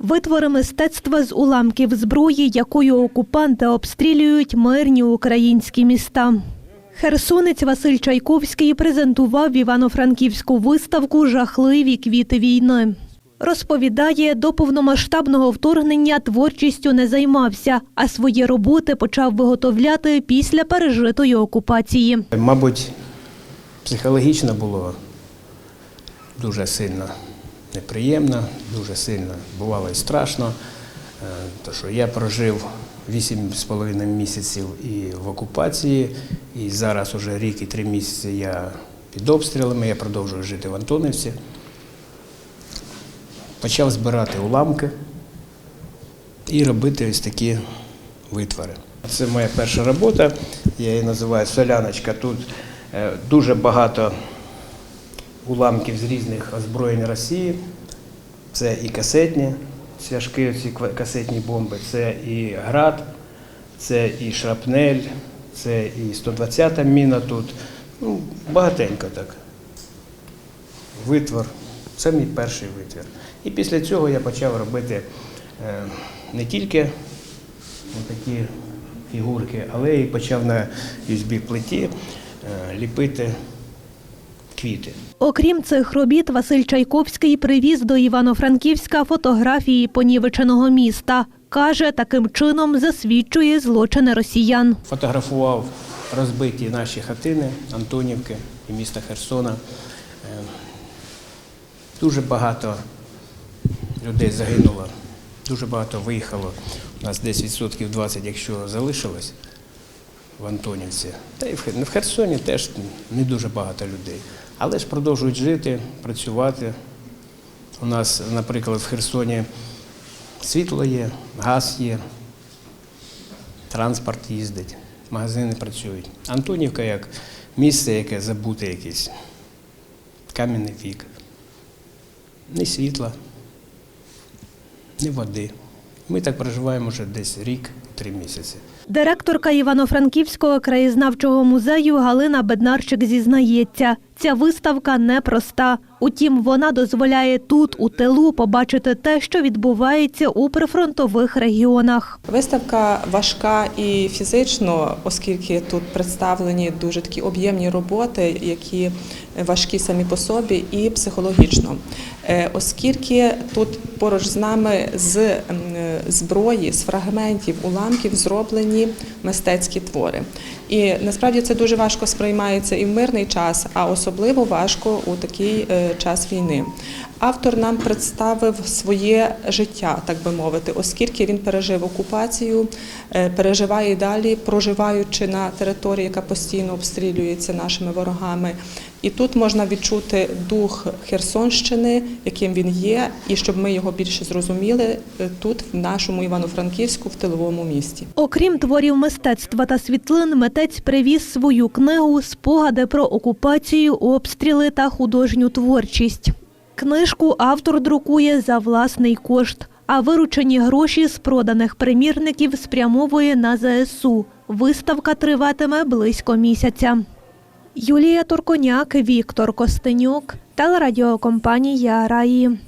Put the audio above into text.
Витвори мистецтва з уламків зброї, якою окупанти обстрілюють мирні українські міста. Херсонець Василь Чайковський презентував івано-франківську виставку Жахливі квіти війни. Розповідає, до повномасштабного вторгнення творчістю не займався, а свої роботи почав виготовляти після пережитої окупації. Мабуть, психологічно було дуже сильно неприємно, дуже сильно бувало і страшно. Е, То, що я прожив 8,5 місяців і в окупації, і зараз уже рік і три місяці я під обстрілами, я продовжую жити в Антонівці. Почав збирати уламки і робити ось такі витвори. Це моя перша робота, я її називаю соляночка. Тут е, дуже багато уламків з різних озброєнь Росії. Це і касетні цяжкі ці касетні бомби, це і град, це і шрапнель, це і 120-та міна тут. Ну, багатенько так. Витвор. Це мій перший витвір. І після цього я почав робити е, не тільки такі фігурки, але і почав на USB-плиті е, ліпити квіти. Окрім цих робіт, Василь Чайковський привіз до Івано-Франківська фотографії понівеченого міста. Каже, таким чином засвідчує злочини росіян. Фотографував розбиті наші хатини Антонівки і міста Херсона. Е, Дуже багато людей загинуло, дуже багато виїхало. У нас десь відсотків 20, якщо залишилось в Антонівці. Та Хер- в Херсоні теж не дуже багато людей. Але ж продовжують жити, працювати. У нас, наприклад, в Херсоні світло є, газ є, транспорт їздить, магазини працюють. Антонівка як місце, яке забуте якесь. Кам'яний вік. Ні світла, ні води. Ми так проживаємо вже десь рік, три місяці. Директорка Івано-Франківського краєзнавчого музею Галина Беднарчик зізнається, ця виставка непроста. Утім, вона дозволяє тут, у тилу, побачити те, що відбувається у прифронтових регіонах. Виставка важка і фізично, оскільки тут представлені дуже такі об'ємні роботи, які важкі самі по собі, і психологічно. Е, Оскільки тут поруч з нами з зброї, з фрагментів, уламків зроблені мистецькі твори. І насправді це дуже важко сприймається і в мирний час, а особливо важко у такий е, час війни. Автор нам представив своє життя, так би мовити, оскільки він пережив окупацію, е, переживає далі, проживаючи на території, яка постійно обстрілюється нашими ворогами. І тут можна відчути дух Херсонщини, яким він є, і щоб ми його більше зрозуміли е, тут, в нашому Івано-Франківську, в тиловому місті. Окрім творів мистецтва та світлин, митець привіз свою книгу Спогади про окупацію, обстріли та художню творчість. Книжку автор друкує за власний кошт, а виручені гроші з проданих примірників спрямовує на ЗСУ. Виставка триватиме близько місяця. Юлія Турконяк, Віктор Костенюк, телерадіокомпанія Раї.